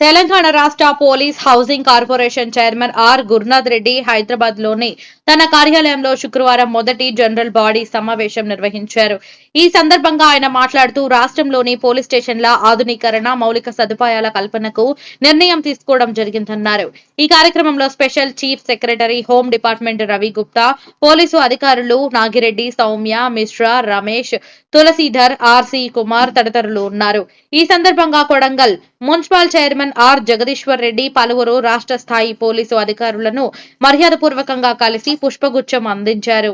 తెలంగాణ రాష్ట్ర police housing corporation chairman R Gurunath Reddy హైదరాబాద్లోని తన కార్యాలయంలో శుక్రవారం మొదటి జనరల్ బాడీ సమావేశం నిర్వహించారు. ఈ సందర్భంగా ఆయన మాట్లాడుతూ రాష్ట్రంలోని పోలీస్ స్టేషన్ల ఆధునీకరణ మౌలిక సదుపాయాల కల్పనకు నిర్ణయం తీసుకోవడం జరిగిందన్నారు. ఈ కార్యక్రమంలో special chief secretary home department Ravi Gupta police అధికారులు నాగిరెడ్డి సౌమ్య మిశ్రా రమేష్ తులసీధర్ ఆర్సీ కుమార్ తదితరులు ఉన్నారు. ఈ సందర్భంగా Kodangal municipal chairman R Jagadishwar Reddy పలువురు రాష్ట్ర స్థాయి పోలీసు అధికారులను మర్యాదపూర్వకంగా కలిసి పుష్పగుచ్చం అందించారు.